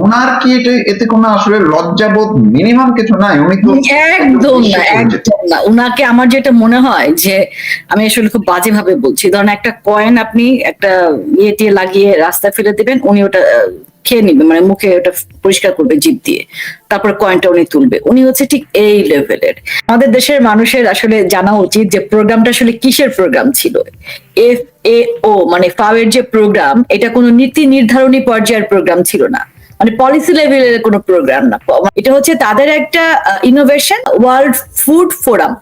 ওনার কি এটা এতে কোনো আসলে লজ্জাবোধ মিনিমাম কিছু নাই? উনি তো একদম না একদম না। আমার যেটা মনে হয় যে আমি আসলে খুব বাজে ভাবে বলছি। ধরেন একটা কয়েন আপনি একটা ইয়ে দিয়ে লাগিয়ে রাস্তায় ফেলে দিবেন উনি ওটা খেয়ে নিবে মানে মুখে ওটা পরিষ্কার করবে দিয়ে। তারপর কয়েনটা উনি তুলবে। উনি হচ্ছে ঠিক এই লেভেলের আমাদের দেশের মানুষের আসলে জানা উচিত যে প্রোগ্রামটা আসলে কিসের প্রোগ্রাম ছিল? এফ এ ও মানে ফাওয়ের যে প্রোগ্রাম এটা কোনো নীতি নির্ধারণী পর্যায়ের প্রোগ্রাম ছিল না। মানে পলিসি লেভেলের কোনো প্রোগ্রাম না। এটা হচ্ছে তাদের একটা ইনোভেশন ওয়ার্ল্ড ফুড ফোরাম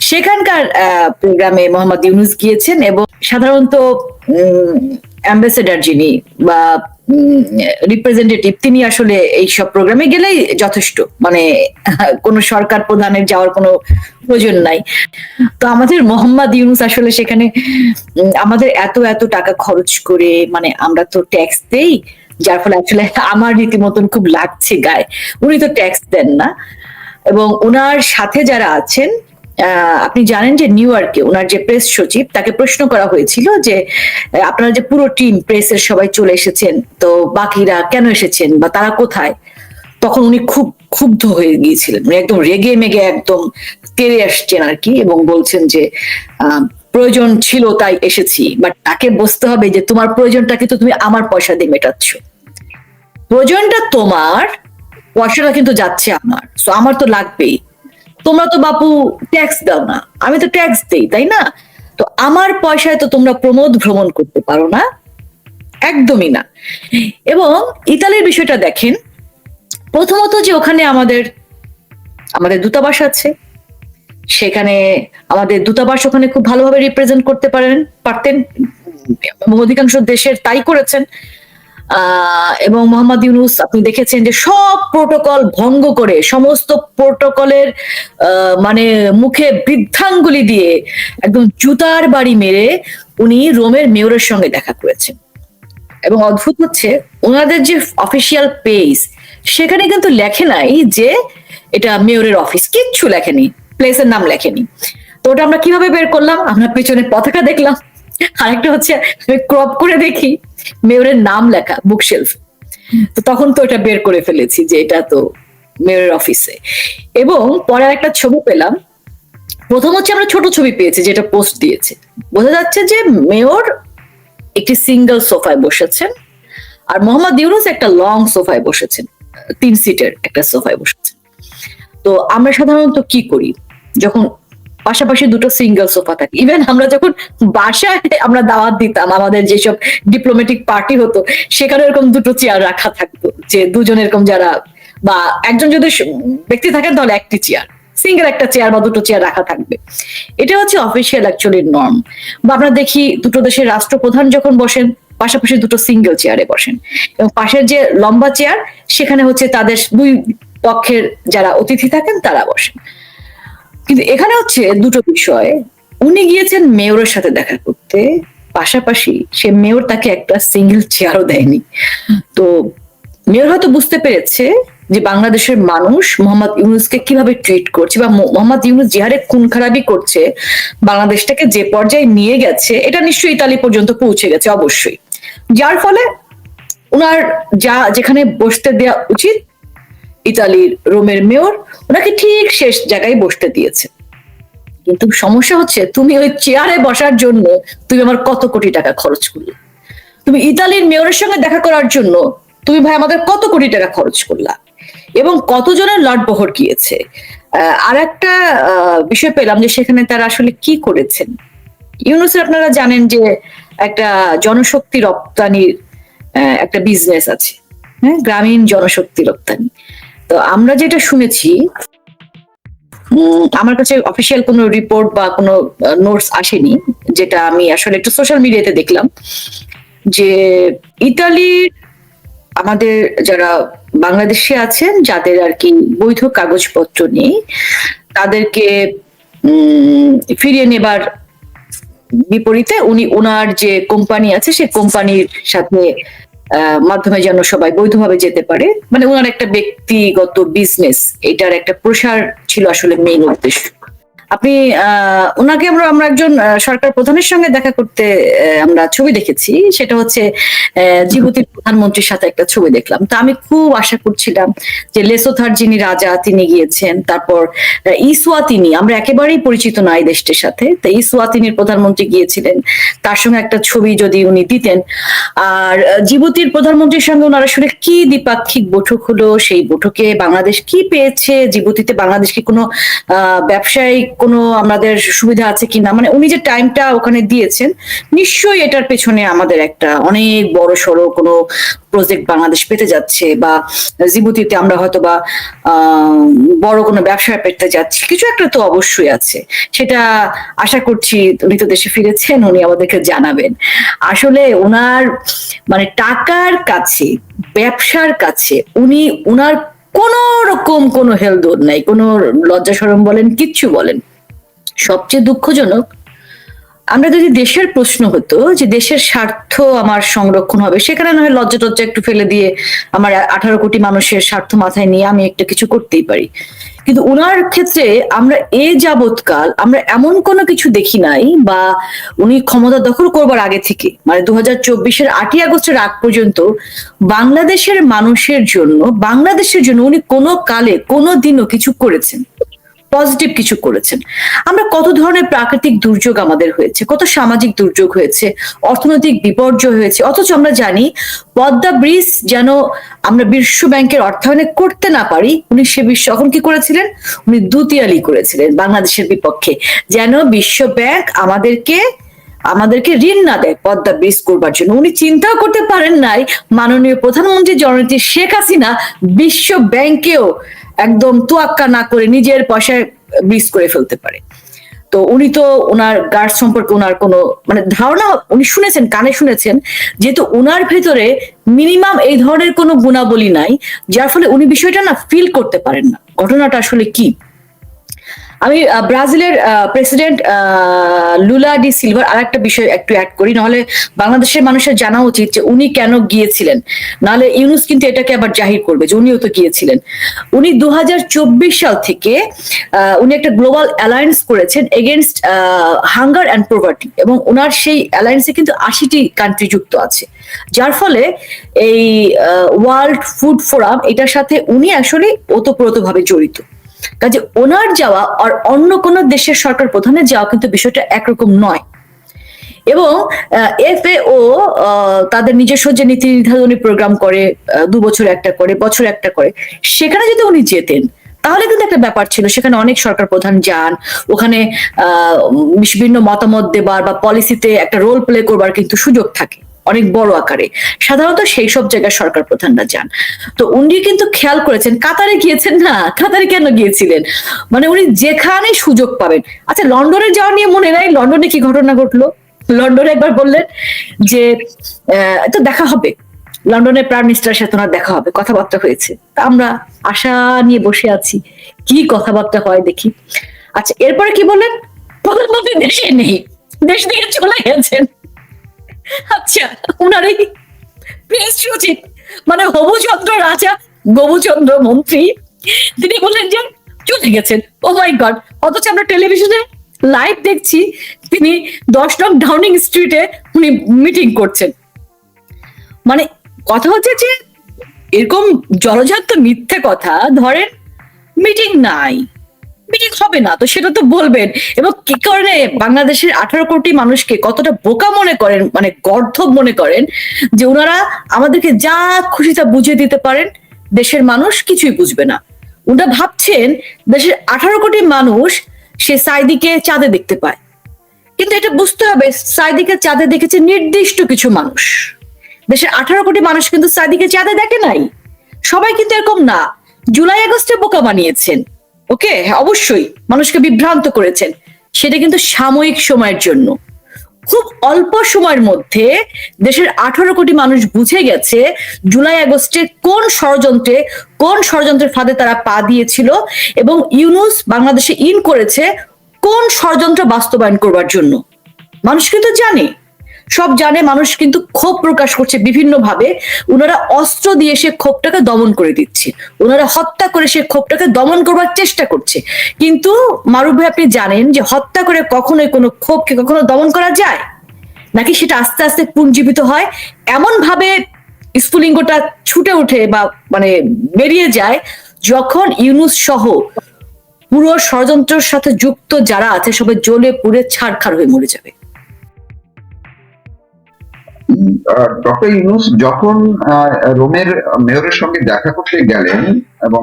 সেখানকার প্রোগ্রামে মোহাম্মদ ইউনুস গিয়েছেন এবং সাধারণত অ্যাম্বাসেডার যিনি বা রিপ্রেজেন্টেটিভ তিনি আসলে এই সব প্রোগ্রামে গেলেই যথেষ্ট। মানে কোনো সরকার প্রধানের যাওয়ার কোনো প্রয়োজন নাই। তো আমাদের মোহাম্মদ ইউনুস আসলে সেখানে আমাদের এত এত টাকা খরচ করে মানে আমরা তো ট্যাক্স দেই যার ফলে আসলে আমার রীতিমতন খুব লাগছে গায়ে। উনি তো ট্যাক্স দেন না। এবং ওনার সাথে যারা আছেন আপনি জানেন যে নিউ ইয়র্কে ওনার যে প্রেস সচিব, তাকে প্রশ্ন করা হয়েছিল যে আপনারা যে পুরো টিম প্রেসের সবাই চলে এসেছেন, তো বাকিরা কেন এসেছেন বা তারা কোথায়? তখন উনি খুব ক্ষুব্ধ হয়ে গিয়েছিলেন। উনি একদম রেগে মেগে একদম তেরে আসছেন আর কি এবং বলছেন যে প্রয়োজন ছিল তাই এসেছি বাট তাকে বুঝতে হবে যে, তোমার প্রয়োজনটাকে তো তুমি আমার পয়সা দিয়ে মেটাচ্ছ। প্রয়োজনটা তোমার, পয়সাটা কিন্তু যাচ্ছে আমার। তো আমার তো লাগবেই। তোমরা তো বাপু ট্যাক্স দাও না। আমি তো ট্যাক্স দেই, তাই না? তো আমার পয়সায় তো তোমরা প্রমোদ ভ্রমণ করতে পারো না। একদমই না। এবং ইতালির বিষয়টা দেখেন। প্রথমত যে ওখানে আমাদের আমাদের দূতাবাস আছে। সেখানে আমাদের দূতাবাস ওখানে খুব ভালোভাবে রিপ্রেজেন্ট করতে পারেন, পারতেন। অধিকাংশ দেশের তাই করেছেন। এবং মোহাম্মদ ইউনুস, আপনি দেখেছেন যে সব প্রোটোকল ভঙ্গ করে, সমস্ত প্রোটোকলের মানে মুখে বৃদ্ধাঙ্গুলি দিয়ে একদম জুতার বাড়ি মেরে উনি রোমের মেয়রের সঙ্গে দেখা করেছেন। এবং অদ্ভুত হচ্ছে, ওনাদের যে অফিসিয়াল পেজ সেখানে কিন্তু লেখে নাই যে এটা মেয়রের অফিস কিচ্ছু লেখেনি প্লেসের নাম লেখেনি। তো ওটা আমরা কীভাবে বের করলাম? আমরা পেছনে পতাকা দেখলাম। আরেকটা হচ্ছে ক্রপ করে দেখি, মেয়রের নাম লেখা বুক শেলফ তো তখন তো এটা বের করে ফেলেছি যে এটা তো মেয়রের অফিসে এবং পরে একটা ছবি পেলাম, প্রথম হচ্ছে আমরা ছোট ছবি পেয়েছি, যেটা পোস্ট দিয়েছে। বোঝা যাচ্ছে যে মেয়র একটি সিঙ্গেল সোফায় বসেছেন, আর মোহাম্মদ ইউনুস একটা লং সোফায় বসেছেন, তিন সিটের একটা সোফায় বসেছেন। তো আমরা সাধারণত কি করি? যখন পাশাপাশি দুটো সিঙ্গেল সোফা থাকে। ইভেন আমরা যখন বাসায় আমরা দাওয়াত দিতাম, আমাদের যেসব ডিপ্লোমেটিক পার্টি হতো সেখানে এরকম দুটো চেয়ার রাখা থাকতো। যে দুজন এরকম যারা বা একজন যদি ব্যক্তি থাকেন তাহলে একটি চেয়ার সিঙ্গেল একটা চেয়ার বা দুটো চেয়ার রাখা থাকবে। এটা হচ্ছে অফিসিয়াল অ্যাকচুয়ালি নর্ম বা আমরা দেখি দুটো দেশের রাষ্ট্রপ্রধান যখন বসেন, পাশাপাশি দুটো সিঙ্গেল চেয়ারে বসেন। এবং পাশের যে লম্বা চেয়ার সেখানে হচ্ছে তাদের দুই পক্ষের যারা অতিথি থাকেন, তারা বসেন। কিন্তু এখানে হচ্ছে দুটো বিষয়। উনি গিয়েছেন মেয়রের সাথে দেখা করতে। পাশাপাশি সে মেয়র তাকে একটা সিঙ্গেল চেয়ারও দেয়নি। তো মেয়র হয়তো বুঝতে পেরেছে যে বাংলাদেশের মানুষ মোহাম্মদ ইউনুসকে কীভাবে ট্রিট করছে বা মোহাম্মদ ইউনুস যে হারে খুন খারাপি করছে, বাংলাদেশটাকে যে পর্যায়ে নিয়ে গেছে, এটা নিশ্চয়ই ইতালি পর্যন্ত পৌঁছে গেছে, অবশ্যই। যার ফলে ওনার যা যেখানে বসতে দেওয়া উচিত ইতালির রোমের মেয়র, ওনাকে ঠিক শেষ জায়গায় বসতে দিয়েছে। কিন্তু সমস্যা হচ্ছে, তুমি ওই চেয়ারে বসার জন্য তুমি আমার কত কোটি টাকা খরচ করলে? তুমি ইতালির মেয়রের সঙ্গে দেখা করার জন্য তুমি ভাই আমাদের কত কোটি টাকা খরচ করলা? এবং কতজনের লটবহর গিয়েছে? আর একটা বিষয় পেলাম যে সেখানে তারা আসলে কি করেছেন? ইউনুসের আপনারা জানেন যে একটা জনশক্তি রপ্তানির একটা বিজনেস আছে। হ্যাঁ গ্রামীণ জনশক্তি রপ্তানি। তো আমরা যেটা শুনেছি আমার কাছে অফিসিয়াল কোনো রিপোর্ট বা কোনো নোটস আসেনি, যেটা আমি আসলে একটু সোশ্যাল মিডিয়াতে দেখলাম, যে ইতালির আমাদের যারা বাংলাদেশে আছেন, যাদের আর কি বৈধ কাগজপত্র নেই, তাদেরকে ফিরিয়ে নেবার বিপরীতে উনি ওনার যে কোম্পানি আছে সেই কোম্পানির সাথে মাধ্যমে যেন সবাই বৈধভাবে যেতে পারে। মানে ওনার একটা ব্যক্তিগত বিজনেস এটার একটা প্রসার ছিল আসলে মেইন উদ্দেশ্য। আপনি ওনাকে আমরা আমরা একজন সরকার প্রধানের সঙ্গে দেখা করতে আমরা ছবি দেখেছি। সেটা হচ্ছে জিবুতির প্রধানমন্ত্রীর সাথে একটা ছবি দেখলাম। তা আমি খুব আশা করছিলাম যে লেসোথার যিনি রাজা, তিনি গিয়েছেন। তারপর ইসওয়াতিনি, আমরা একেবারেই পরিচিত না এই দেশটির সাথে। তো ইসওয়াতিনির প্রধানমন্ত্রী গিয়েছিলেন। তার সঙ্গে একটা ছবি যদি উনি দিতেন। আর জিবুতির প্রধানমন্ত্রীর সঙ্গে ওনার আসলে কি দ্বিপাক্ষিক বৈঠক হলো, সেই বৈঠকে বাংলাদেশ কি পেয়েছে? জিবুতিতে বাংলাদেশ কি কোনো ব্যবসায়িক কোনো আমাদের সুবিধা আছে কিনা? মানে উনি যে টাইমটা ওখানে দিয়েছেন, নিশ্চয়ই এটার পেছনে আমাদের একটা অনেক বড় সড়ো কোনো প্রজেক্ট বাংলাদেশ পেতে যাচ্ছে বা জিবুতিতে আমরা হয়তো বা বড় কোনো ব্যবসা পেতে যাচ্ছি। কিছু একটা তো অবশ্যই আছে। সেটা আশা করছি উনি তো দেশে ফিরেছেন, উনি আমাদেরকে জানাবেন। আসলে ওনার মানে টাকার কাছে, ব্যবসার কাছে উনি, উনার কোন রকম কোনো হেলদোল নাই। কোনো লজ্জা সরম বলেন, কিচ্ছু বলেন সবচেয়ে দুঃখজনক, আমরা যদি দেশের প্রশ্ন হতো যে দেশের স্বার্থ আমার সংরক্ষণ হবে, সেখানে না হয় লজ্জা টজ্জা একটু ফেলে দিয়ে আমার আঠারো কোটি মানুষের স্বার্থ মাথায় নিয়ে আমি একটা কিছু করতেই পারি। কিন্তু উনার ক্ষেত্রে আমরা এ যাবৎকাল আমরা এমন কোনো কিছু দেখি নাই বা উনি ক্ষমতা দখল করবার আগে থেকে মানে দু হাজার চব্বিশের আটই আগস্টের আগ পর্যন্ত বাংলাদেশের মানুষের জন্য, বাংলাদেশের জন্য উনি কোনো কালে কোনো দিনও কিছু করেছেন। পজিটিভ কিছু করেছেন। আমরা কত ধরনের প্রাকৃতিক দুর্যোগ আমাদের হয়েছে, কত সামাজিক দুর্যোগ হয়েছে, অর্থনৈতিক বিপর্যয় হয়েছে, অথচ আমরা জানি পদ্মা ব্রিজ যেন আমরা বিশ্ব ব্যাংকের অর্থায়নে করতে না পারি, উনি সে বিশ্ব তখন কি করেছিলেন? উনি দুতিয়ালি করেছিলেন বাংলাদেশের বিপক্ষে। যেন বিশ্ব ব্যাংক আমাদেরকে আমাদেরকে ঋণ না দেয় পদ্মা ব্রিজ করবার জন্য। উনি চিন্তাও করতে পারেন নাই, মাননীয় প্রধানমন্ত্রী জননেত্রী শেখ হাসিনা বিশ্ব ব্যাংকেও একদম তুয়াক্কা না করে নিজের পয়সায় ব্রিজ করে ফেলতে পারে। তো উনি তো ওনার গার্ড সম্পর্কে ওনার কোনো মানে ধারণা উনি শুনেছেন, কানে শুনেছেন যেহেতু ওনার ভেতরে মিনিমাম এই ধরনের কোনো গুণাবলী নাই, যার ফলে উনি বিষয়টা না ফিল করতে পারেন না। ঘটনাটা আসলে কি? আমি ব্রাজিলের প্রেসিডেন্ট লুলা ডি সিলভার আর একটা বিষয় একটু অ্যাড করি, নাহলে বাংলাদেশের মানুষের জানা উচিত যে উনি কেন গিয়েছিলেন। নাহলে ইউনুস কিন্তু এটাকে আবার জাহির করবে যে উনিও তো গিয়েছিলেন। উনি দু হাজার চব্বিশ সাল থেকে উনি একটা গ্লোবাল অ্যালায়েন্স করেছেন এগেনস্ট হাঙ্গার অ্যান্ড প্রভার্টি এবং ওনার সেই অ্যালায়েন্সে কিন্তু আশিটি কান্ট্রি যুক্ত আছে। যার ফলে এই ওয়ার্ল্ড ফুড ফোরাম এটার সাথে উনি আসলে ওতপ্রোতভাবে জড়িত। কাজে ওনার যাওয়া আর অন্য কোন দেশের সরকার প্রধানের যাওয়া কিন্তু বিষয়টা একরকম নয়। এবং এফএও তাদের নিজস্ব যে নীতি নির্ধারণী প্রোগ্রাম করে দু বছর একটা করে বছর একটা করে সেখানে যদি উনি যেতেন তাহলে কিন্তু একটা ব্যাপার ছিল। সেখানে অনেক সরকার প্রধান যান ওখানে আহ, বিভিন্ন মতামত দেবার বা পলিসিতে একটা রোল প্লে করবার কিন্তু সুযোগ থাকে। অনেক বড় আকারে। সাধারণত সেই সব জায়গায় সরকার প্রধানরা যান। তো উনি কিন্তু খেয়াল করেছেন, কাতারে গিয়েছেন না? কাতারে কেন গিয়েছিলেন? মানে উনি যেখানে সুযোগ পাবেন। আচ্ছা লন্ডনে যাওয়া নিয়ে মনে নাই? লন্ডনে কি ঘটনা ঘটলো? লন্ডনে একবার বললেন যে তো দেখা হবে। লন্ডনের প্রাইম মিনিস্টারের সাথে ওনার দেখা হবে, কথাবার্তা হয়েছে। তা আমরা আশা নিয়ে বসে আছি। কি কথাবার্তা হয় দেখি। আচ্ছা এরপরে কি বললেন? প্রধানমন্ত্রী দেশে নেই। দেশ থেকে চলে গেছেন। আচ্ছা ওনার এই প্রেস সচিব মানে হবুচন্দ্র রাজা, গবুচন্দ্র মন্ত্রী, তিনি বললেন যে চলে গেছেন। ও মাই গড, অথচ আমরা টেলিভিশনে লাইভ দেখছি তিনি দশ নং ডাউনিং স্ট্রিটে উনি মিটিং করছেন। মানে কথা হচ্ছে যে এরকম জলজান্ত মিথ্যে কথা, ধরেন মিটিং নাই। মিটিং হবে না, তো সেটা তো বলবেন। এবং কি কারণে বাংলাদেশের আঠারো কোটি মানুষকে কতটা বোকা মনে করেন মানে গর্ধব মনে করেন, যে ওনারা আমাদেরকে যা খুশি তা বুঝিয়ে দিতে পারেন, দেশের মানুষ কিছুই বুঝবে না। ওনারা ভাবছেন দেশের আঠারো কোটি মানুষ সে সাইদিকে চাঁদে দেখতে পায়। কিন্তু এটা বুঝতে হবে, সাইদিকে চাঁদে দেখেছে নির্দিষ্ট কিছু মানুষ। দেশের আঠারো কোটি মানুষ কিন্তু সাইদিকে চাঁদে দেখে নাই। সবাই কিন্তু এরকম না। জুলাই আগস্টে বোকা বানিয়েছেন। ওকে? অবশ্যই। মানুষকে বিভ্রান্ত করেছেন। সেটা কিন্তু সাময়িক সময়ের জন্য। খুব অল্প সময়ের মধ্যে দেশের আঠারো কোটি মানুষ বুঝে গেছে জুলাই আগস্টে কোন ষড়যন্ত্রে, কোন ষড়যন্ত্রের ফাঁদে তারা পা দিয়েছিল এবং ইউনুস বাংলাদেশে ইন করেছে কোন ষড়যন্ত্র বাস্তবায়ন করবার জন্য। মানুষ কিন্তু জানে। সব জানে, মানুষ কিন্তু ক্ষোভ প্রকাশ করছে বিভিন্ন ভাবে ওনারা অস্ত্র দিয়ে সে ক্ষোভটাকে দমন করে দিচ্ছে। ওনারা হত্যা করে সে ক্ষোভটাকে দমন করবার চেষ্টা করছে। কিন্তু মারুফ ভাই, আপনি জানেন যে হত্যা করে কখনোই কোনো ক্ষোভকে কখনো দমন করা যায়? নাকি সেটা আস্তে আস্তে পুঞ্জীবিত হয়? এমন ভাবে স্ফুলিঙ্গটা ছুটে ওঠে বা মানে বেরিয়ে যায় যখন ইউনুস সহ পুরো ষড়যন্ত্রের সাথে যুক্ত যারা আছে, সবাই জ্বলে পুড়ে ছাড়খাড় হয়ে মরে যাবে। ডক্টর ইউনুস যখন রোমের মেয়রের সঙ্গে দেখা করতে গেলেন এবং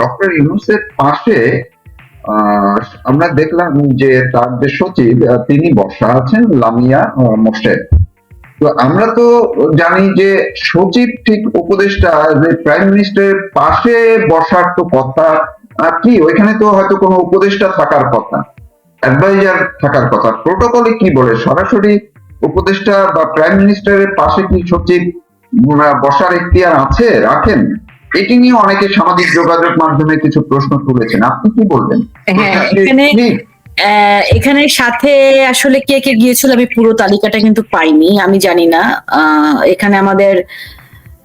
ডক্টর ইউনুসের পাশে আমরা দেখলাম যে তার যে সচিব তিনি বসা আছেন, লামিয়া মোর্শেদ। তো আমরা তো জানি যে সচিব ঠিক উপদেষ্টা, যে প্রাইম মিনিস্টারের পাশে বসার তো কথা কি, ওইখানে তো হয়তো কোনো উপদেষ্টা থাকার কথা, অ্যাডভাইজার থাকার কথা। প্রোটোকলে কি বলে? সরাসরি উপদেষ্টা বা প্রাইম মিনিস্টারের পাশে কি সচিব বসার এখতিয়ার আছে রাখেন? এটি নিয়ে অনেকে সামাজিক যোগাযোগ মাধ্যমে কিছু প্রশ্ন তুলেছেন। আপনি কি বলবেন? হ্যাঁ এখানে সাথে আসলে কে কে গিয়েছিল আমি পুরো তালিকাটা কিন্তু পাইনি আমি জানি না। আহ, এখানে আমাদের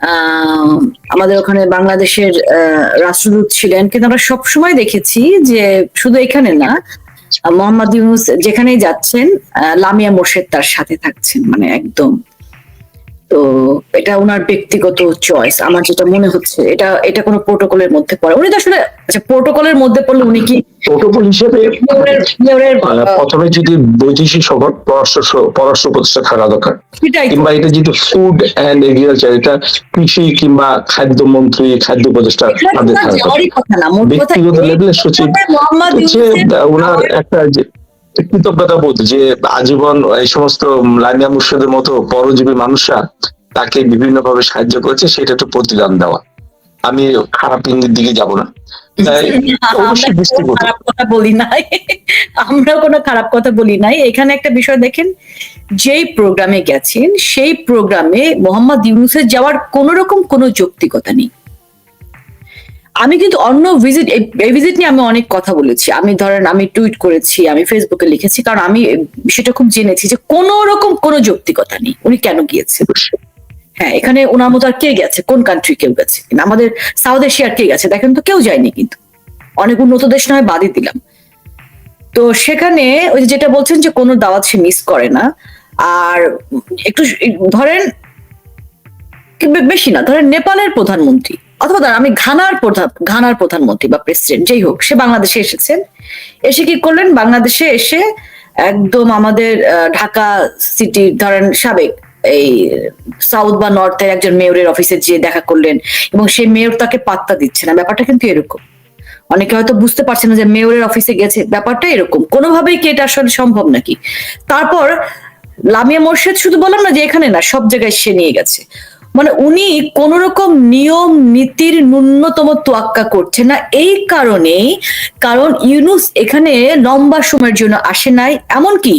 আহ, আমাদের ওখানে বাংলাদেশের আহ, রাষ্ট্রদূত ছিলেন কিন্তু আমরা সবসময় দেখেছি যে শুধু এখানে না মোহাম্মদ ইউনুস যেখানেই যাচ্ছেন লামিয়া মোর্শেদ তার সাথে থাকছেন মানে একদম তো এটা ওনার ব্যক্তিগত চয়েস আমার যেটা মনে হচ্ছে এটা এটা কোনো প্রোটোকলের মধ্যে পড়ে। উনি তো আসলে আচ্ছা প্রোটোকলের মধ্যে পড়লে উনি কি প্রোটোকল হিসেবে প্রথমে যদি বৈদেশিক সফর পররাষ্ট্র স- পররাষ্ট্র উপদেষ্টা থাকা দরকার। কিংবা এটা যদি ফুড অ্যান্ড এগ্রিকালচার এটা কৃষি কিংবা খাদ্যমন্ত্রী খাদ্য উপদেষ্টা না। মোট কথা ব্যক্তিগত এই লেভেলে সচিব ওনার একটা কৃতজ্ঞতা বোধ যে আজীবন এই সমস্ত লামিয়া মুর্শিদের মতো পরজীবী মানুষরা তাকে বিভিন্ন ভাবে সাহায্য করেছে সেটা একটু প্রতিদান দেওয়া। আমি খারাপ ইঙ্গিত দিকে যাব না। খারাপ কথা বলি নাই। আমরা কোনো খারাপ কথা বলি নাই। এখানে একটা বিষয় দেখেন যেই প্রোগ্রামে গেছেন সেই প্রোগ্রামে মোহাম্মদ ইউনুসের যাওয়ার কোন রকম কোনো যৌক্তিকতা নেই। আমি কিন্তু অন্য ভিজিট এই ভিজিট নিয়ে আমি অনেক কথা বলেছি। আমি ধরেন আমি টুইট করেছি, আমি ফেসবুকে লিখেছি, কারণ আমি সেটা খুব জেনেছি যে কোন রকম কোনো যৌক্তিকতা নেই। উনি কেন গিয়েছেন হ্যাঁ এখানে ওনার মতো আর কে গেছে? কোন কান্ট্রি কেউ গেছে আমাদের সাউথ এশিয়ার কে গেছে? দেখেন তো কেউ যায়নি কিন্তু। অনেক উন্নত দেশ নয়, বাদই দিলাম। তো সেখানে ওই যেটা বলছেন যে কোনো দাওয়াত সে মিস করে না। আর একটু, ধরেন বেশি না, ধরেন নেপালের প্রধানমন্ত্রী। অথবা ধরেন আমি ঘানার প্রধান ঘানার প্রধানমন্ত্রী বা প্রেসিডেন্ট যেই হোক, সে বাংলাদেশে এসেছেন এসে কি করলেন? বাংলাদেশে এসে একদম আমাদের ঢাকা সিটি ধরেন সাবেক, এই সাউথ বা নর্থের একজন মেয়রের অফিসে যেয়ে দেখা করলেন এবং সেই মেয়র তাকে পাত্তা দিচ্ছে না। ব্যাপারটা কিন্তু এরকম। অনেকে হয়তো বুঝতে পারছে না যে মেয়রের অফিসে গেছে। ব্যাপারটা এরকম। কোনোভাবেই কি এটা আসলে সম্ভব নাকি? তারপর লামিয়া মোর্শেদ শুধু বললাম না যে এখানে না, সব জায়গায় সে নিয়ে গেছে। মানে উনি কোন রকম নিয়ম, নীতির ন্যূনতম তোয়াক্কা করছে না। এই কারণেই, কারণ ইউনুস এখানে লম্বা সময়ের জন্য আসে নাই। এমনকি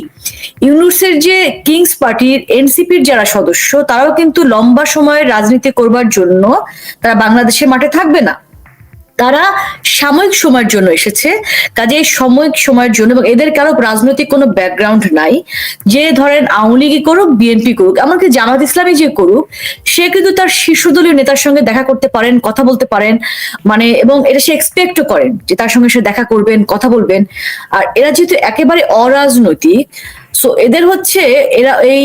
ইউনুসের যে কিংস পার্টির এনসিপির যারা সদস্য, তারাও কিন্তু লম্বা সময়ের রাজনীতি করবার জন্য তারা বাংলাদেশের মাঠে থাকবে না। তারা সাময়িক সময়ের জন্য এসেছে। কাজে সাময়িক সময়ের জন্য এবং এদের কারও রাজনৈতিক কোনো ব্যাকগ্রাউন্ড নাই। যে ধরেন আওয়ামী লীগই করুক বিএনপি করুক, এমনকি জামাত ইসলামী যে করুক, সে কিন্তু তার শীর্ষ দলীয় নেতার সঙ্গে দেখা করতে পারেন, কথা বলতে পারেন মানে এবং এটা সে এক্সপেক্টও করেন যে তার সঙ্গে সে দেখা করবেন, কথা বলবেন। আর এরা যেহেতু একেবারে অরাজনৈতিক সো এদের হচ্ছে, এরা এই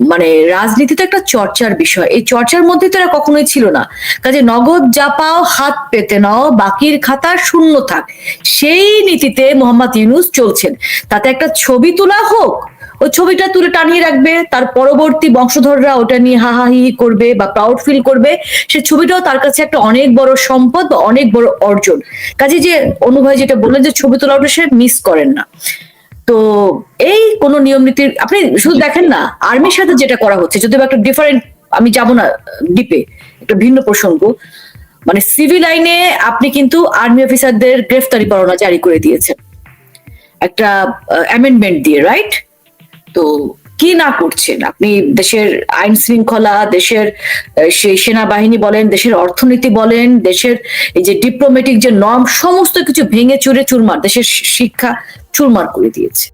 মানে রাজনীতি তো একটা চর্চার বিষয়। এই চর্চার মধ্যে তো এরা কখনোই ছিল না। কাজে নগদ যা পাও হাত পেতে নাও, বাকির খাতা শূন্য থাক। সেই নীতিতে মোহাম্মদ ইউনুস চলছেন। তাতে একটা ছবি তোলা হোক ওই ছবিটা তুলে টানিয়ে রাখবে, তার পরবর্তী বংশধররা ওটা নিয়ে হাহাহি করবে বা প্রাউড ফিল করবে, সে ছবিটাও তার কাছে একটা অনেক বড় সম্পদ বা অনেক বড় অর্জন। কাজে যে অনুভয় যেটা বললেন যে ছবি তোলা ওটা সে মিস করেন না। তো এই কোন নিয়ম নীতির, আপনি শুধু দেখেন না আর্মির সাথে যেটা করা হচ্ছে যদি একটা ডিফারেন্ট আমি যাব না ডিপে একটা ভিন্ন প্রসঙ্গ মানে সিভিল আইনে আপনি কিন্তু আর্মি অফিসারদের গ্রেফতারি পরোয়ানা জারি করে দিয়েছেন। একটা অ্যামেন্ডমেন্ট দিয়ে রাইট তো কি না করছেন? আপনি দেশের আইন শৃঙ্খলা, দেশের সেনাবাহিনী বলেন, দেশের অর্থনীতি বলেন, দেশের এই যে ডিপ্লোমেটিক যে নর্ম সমস্ত কিছু ভেঙে চুরে চুরমার, দেশের শিক্ষা চুরমার করে দিয়েছে।